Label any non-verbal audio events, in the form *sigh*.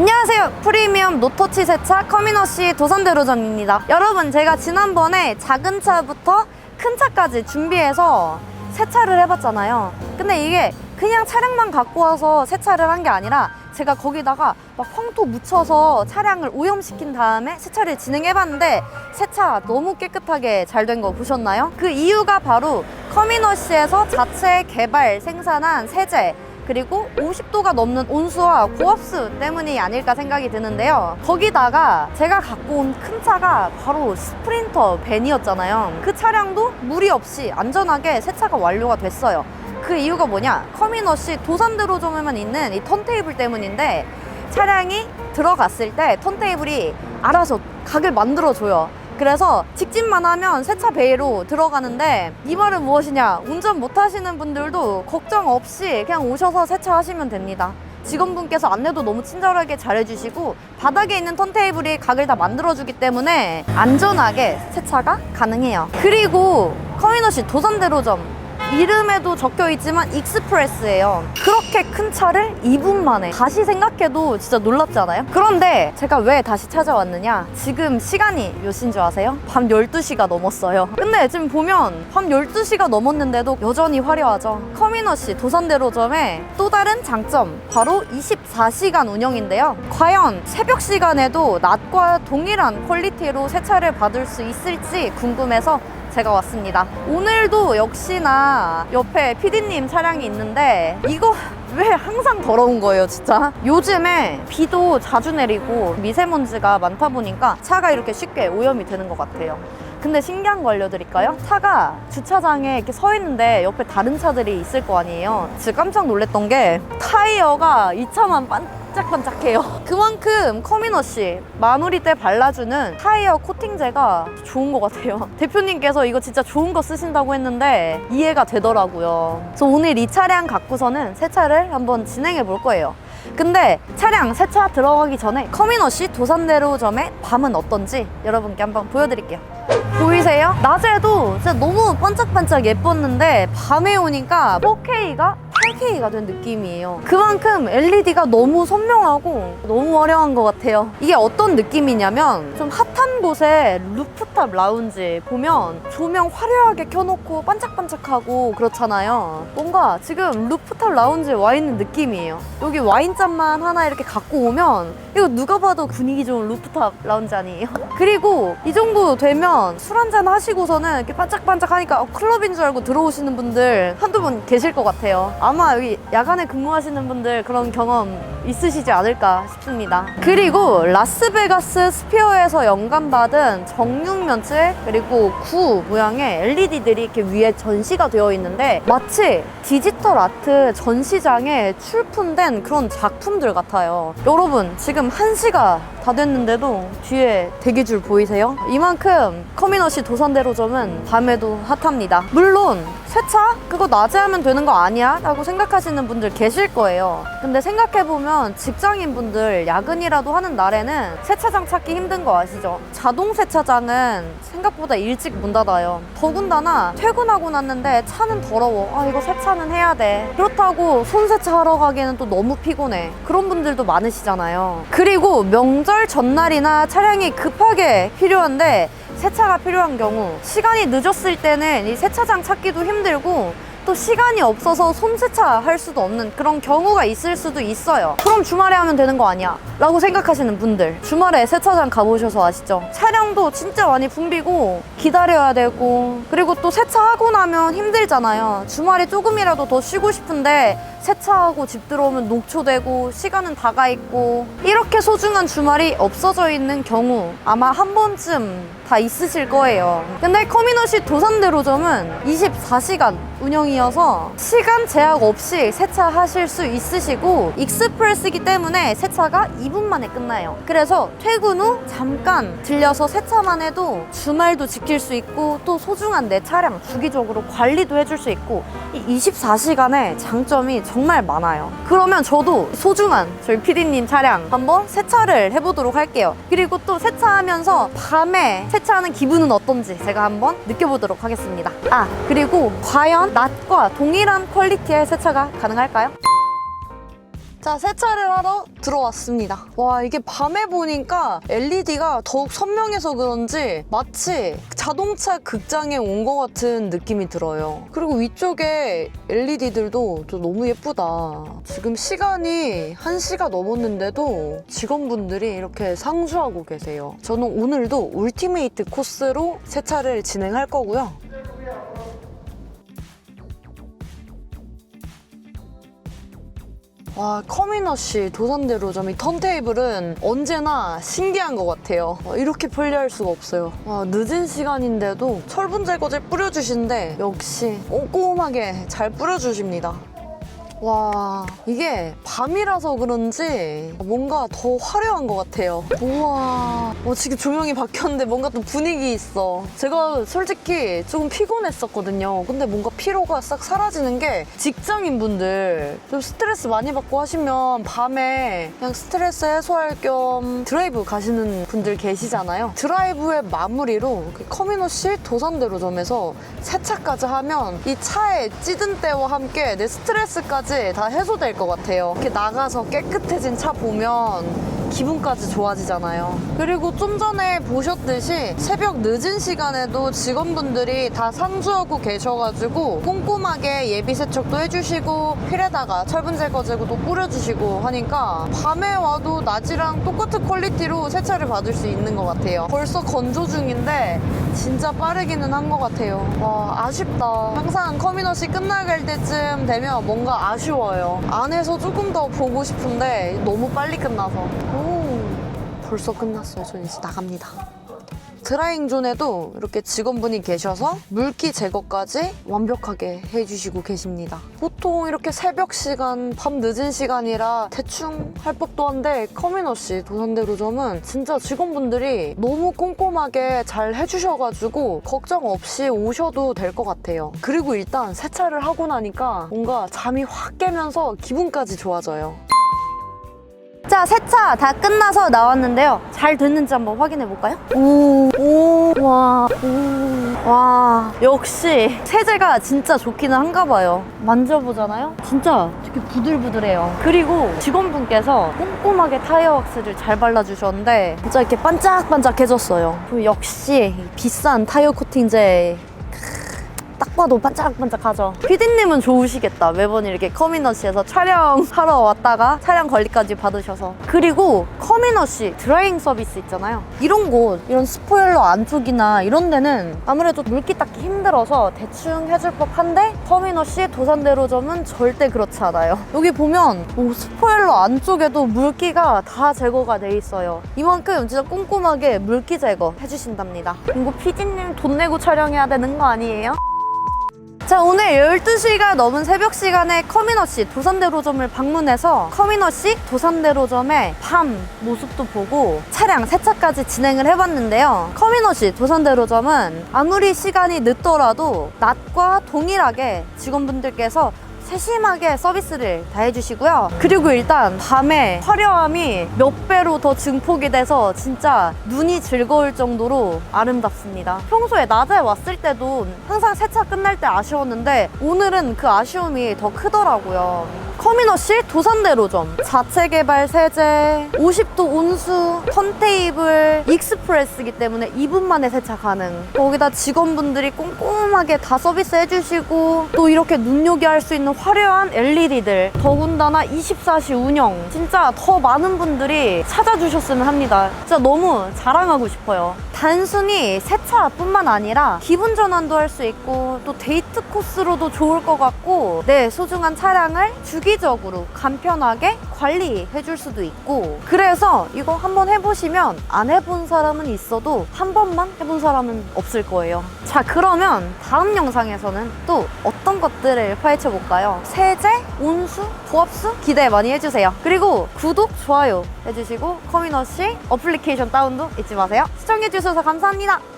안녕하세요. 프리미엄 노터치 세차 커미너시 도산대로점입니다. 여러분, 제가 지난번에 작은 차부터 큰 차까지 준비해서 세차를 해봤잖아요. 근데 이게 그냥 차량만 갖고 와서 세차를 한 게 아니라 제가 거기다가 막 황토 묻혀서 차량을 오염시킨 다음에 세차를 진행해봤는데 세차 너무 깨끗하게 잘 된 거 보셨나요? 그 이유가 바로 커미너시에서 자체 개발 생산한 세제 그리고 50도가 넘는 온수와 고압수 때문이 아닐까 생각이 드는데요. 거기다가 제가 갖고 온 큰 차가 바로 스프린터 벤이었잖아요. 그 차량도 무리 없이 안전하게 세차가 완료가 됐어요. 그 이유가 뭐냐? 커미너시 도산대로점에만 있는 이 턴테이블 때문인데 차량이 들어갔을 때 턴테이블이 알아서 각을 만들어줘요. 그래서 직진만 하면 세차 베이로 들어가는데 이 말은 무엇이냐? 운전 못 하시는 분들도 걱정 없이 그냥 오셔서 세차하시면 됩니다. 직원분께서 안내도 너무 친절하게 잘해주시고 바닥에 있는 턴테이블이 각을 다 만들어주기 때문에 안전하게 세차가 가능해요. 그리고 커미너시 도산대로점 이름에도 적혀 있지만 익스프레스예요. 그렇게 큰 차를 2분 만에 다시 생각해도 진짜 놀랍지 않아요? 그런데 제가 왜 다시 찾아왔느냐? 지금 시간이 몇 시인 줄 아세요? 밤 12시가 넘었어요. 근데 지금 보면 밤 12시가 넘었는데도 여전히 화려하죠. 커미너시 도산대로점의 또 다른 장점 바로 24시간 운영인데요. 과연 새벽 시간에도 낮과 동일한 퀄리티로 세차를 받을 수 있을지 궁금해서 제가 왔습니다. 오늘도 역시나 옆에 PD님 차량이 있는데 이거 왜 항상 더러운 거예요, 진짜? 요즘에 비도 자주 내리고 미세먼지가 많다 보니까 차가 이렇게 쉽게 오염이 되는 것 같아요. 근데 신기한 거 알려드릴까요? 차가 주차장에 이렇게 서 있는데 옆에 다른 차들이 있을 거 아니에요. 진짜 깜짝 놀랐던 게 타이어가 이 차만 반 짝반짝해요. 그만큼 커미너시 마무리 때 발라주는 타이어 코팅제가 좋은 것 같아요. *laughs* 대표님께서 이거 진짜 좋은 거 쓰신다고 했는데 이해가 되더라고요. 그래서 오늘 이 차량 갖고서는 세차를 한번 진행해 볼 거예요. 근데 차량 세차 들어가기 전에 커미너시 도산대로점의 밤은 어떤지 여러분께 한번 보여드릴게요. 보이세요? 낮에도 진짜 너무 반짝반짝 예뻤는데 밤에 오니까 4K가 8K가 된 느낌이에요. 그만큼 LED가 너무 선명하고 너무 화려한 것 같아요. 이게 어떤 느낌이냐면 좀 핫한 곳에 루프탑 라운지 보면 조명 화려하게 켜놓고 반짝반짝하고 그렇잖아요. 뭔가 지금 루프탑 라운지에 와 있는 느낌이에요. 여기 와인잔만 하나 이렇게 갖고 오면 이거 누가 봐도 분위기 좋은 루프탑 라운지 아니에요? *laughs* 그리고 이 정도 되면 술 한잔 하시고서는 이렇게 반짝반짝 하니까 어, 클럽인 줄 알고 들어오시는 분들 한두 분 계실 것 같아요. 아마 여기 야간에 근무하시는 분들 그런 경험 있으시지 않을까 싶습니다. 그리고 라스베가스 스피어에서 영감받은 정육면체 그리고 구 모양의 LED들이 이렇게 위에 전시가 되어 있는데 마치 디지털 아트 전시장에 출품된 그런 작품들 같아요. 여러분 지금 1시가 다 됐는데도 뒤에 대기줄 보이세요? 이만큼 커미너시 도산대로점은 밤에도 핫합니다. 물론 세차? 그거 낮에 하면 되는 거 아니야? 라고 생각하시는 분들 계실 거예요. 근데 생각해보면 직장인분들 야근이라도 하는 날에는 세차장 찾기 힘든 거 아시죠? 자동 세차장은 생각보다 일찍 문 닫아요. 더군다나 퇴근하고 났는데 차는 더러워. 아, 이거 세차는 해야 돼. 그렇다고 손 세차 하러 가기에는 또 너무 피곤해. 그런 분들도 많으시잖아요. 그리고 명절 전날이나 차량이 급하게 필요한데 세차가 필요한 경우 시간이 늦었을 때는 이 세차장 찾기도 힘들고 또 시간이 없어서 손세차 할 수도 없는 그런 경우가 있을 수도 있어요. 그럼 주말에 하면 되는 거 아니야? 라고 생각하시는 분들 주말에 세차장 가보셔서 아시죠? 차량도 진짜 많이 붐비고 기다려야 되고 그리고 또 세차하고 나면 힘들잖아요. 주말에 조금이라도 더 쉬고 싶은데 세차하고 집 들어오면 녹초되고 시간은 다가 있고 이렇게 소중한 주말이 없어져 있는 경우 아마 한 번쯤 다 있으실 거예요. 근데 커미너시 도산대로점은 24시간 운영이어서 시간 제약 없이 세차하실 수 있으시고 익스프레스이기 때문에 세차가 2분 만에 끝나요. 그래서 퇴근 후 잠깐 들려서 세차만 해도 주말도 지킬 수 있고 또 소중한 내 차량 주기적으로 관리도 해줄 수 있고 이 24시간의 장점이 정말 많아요. 그러면 저도 소중한 저희 PD님 차량 한번 세차를 해보도록 할게요. 그리고 또 세차하면서 밤에 세차하는 기분은 어떤지 제가 한번 느껴보도록 하겠습니다. 아, 그리고 과연 낮과 동일한 퀄리티의 세차가 가능할까요? 자, 세차를 하러 들어왔습니다. 와, 이게 밤에 보니까 LED가 더욱 선명해서 그런지 마치 자동차 극장에 온 것 같은 느낌이 들어요. 그리고 위쪽에 LED들도 또 너무 예쁘다. 지금 시간이 1시가 넘었는데도 직원분들이 이렇게 상주하고 계세요. 저는 오늘도 울티메이트 코스로 세차를 진행할 거고요. 와, 커미너시 도산대로점 이 턴테이블은 언제나 신기한 것 같아요. 와, 이렇게 편리할 수가 없어요. 와, 늦은 시간인데도 철분 제거제 뿌려주신데 역시 꼼꼼하게 잘 뿌려주십니다. 와, 이게 밤이라서 그런지 뭔가 더 화려한 것 같아요. 우와, 어, 지금 조명이 바뀌었는데 뭔가 또 분위기 있어. 제가 솔직히 조금 피곤했었거든요. 근데 뭔가 피로가 싹 사라지는 게 직장인 분들 좀 스트레스 많이 받고 하시면 밤에 그냥 스트레스 해소할 겸 드라이브 가시는 분들 계시잖아요. 드라이브의 마무리로 그 커미너시 도산대로점에서 세차까지 하면 이 차에 찌든 때와 함께 내 스트레스까지 다 해소될 것 같아요. 이렇게 나가서 깨끗해진 차 보면 기분까지 좋아지잖아요. 그리고 좀 전에 보셨듯이 새벽 늦은 시간에도 직원분들이 다 상주하고 계셔가지고 꼼꼼하게 예비 세척도 해주시고 필에다가 철분 제거제도 뿌려주시고 하니까 밤에 와도 낮이랑 똑같은 퀄리티로 세차를 받을 수 있는 것 같아요. 벌써 건조 중인데 진짜 빠르기는 한 것 같아요. 와 아쉽다. 항상 커미너시 끝나갈 때쯤 되면 뭔가 아쉬워요. 안에서 조금 더 보고 싶은데 너무 빨리 끝나서. 오 벌써 끝났어요. 저 이제 나갑니다. 드라잉 존에도 이렇게 직원분이 계셔서 물기 제거까지 완벽하게 해주시고 계십니다. 보통 이렇게 새벽 시간, 밤 늦은 시간이라 대충 할 법도 한데 커미너시 도산대로점은 진짜 직원분들이 너무 꼼꼼하게 잘 해주셔가지고 걱정 없이 오셔도 될 것 같아요. 그리고 일단 세차를 하고 나니까 뭔가 잠이 확 깨면서 기분까지 좋아져요. 자, 세차 다 끝나서 나왔는데요. 잘 됐는지 한번 확인해 볼까요? 오, 오, 와, 오, 와. 역시 세제가 진짜 좋기는 한가 봐요. 만져보잖아요? 진짜 되게 부들부들해요. 그리고 직원분께서 꼼꼼하게 타이어 왁스를 잘 발라주셨는데 진짜 이렇게 반짝반짝해졌어요. 그리고 역시 비싼 타이어 코팅제 딱 봐도 반짝반짝하죠. 피디님은 좋으시겠다. 매번 이렇게 커미너시에서 촬영하러 왔다가 촬영 관리까지 받으셔서. 그리고 커미너시 드라잉 서비스 있잖아요. 이런 곳, 이런 스포일러 안쪽이나 이런 데는 아무래도 물기 닦기 힘들어서 대충 해줄 법한데 커미너시 도산대로점은 절대 그렇지 않아요. 여기 보면 오, 스포일러 안쪽에도 물기가 다 제거가 돼 있어요. 이만큼 진짜 꼼꼼하게 물기 제거 해주신답니다. 이거 피디님 돈 내고 촬영해야 되는 거 아니에요? 자 오늘 12시가 넘은 새벽 시간에 커미너시 도산대로점을 방문해서 커미너시 도산대로점의 밤 모습도 보고 차량 세차까지 진행을 해봤는데요. 커미너시 도산대로점은 아무리 시간이 늦더라도 낮과 동일하게 직원분들께서 세심하게 서비스를 다 해주시고요. 그리고 일단 밤에 화려함이 몇 배로 더 증폭이 돼서 진짜 눈이 즐거울 정도로 아름답습니다. 평소에 낮에 왔을 때도 항상 세차 끝날 때 아쉬웠는데 오늘은 그 아쉬움이 더 크더라고요. 커미너시 도산대로점 자체 개발 세제 50도 온수 턴테이블 익스프레스기 때문에 2분 만에 세차 가능 거기다 직원분들이 꼼꼼하게 다 서비스 해주시고 또 이렇게 눈요기할 수 있는 화려한 LED들 더군다나 24시 운영. 진짜 더 많은 분들이 찾아주셨으면 합니다. 진짜 너무 자랑하고 싶어요 단순히 세차뿐만 아니라 기분 전환도 할 수 있고 또 데이트 코스로도 좋을 것 같고 내 소중한 차량을 주기적으로 간편하게 관리해 줄 수도 있고. 그래서 이거 한번 해보시면 안 해본 사람은 있어도 한 번만 해본 사람은 없을 거예요. 자 그러면 다음 영상에서는 또 어떤 것들을 파헤쳐 볼까요? 세제, 온수, 고압수 기대 많이 해주세요. 그리고 구독, 좋아요 해주시고 커미너시 어플리케이션 다운도 잊지 마세요 시청해주셔서 감사합니다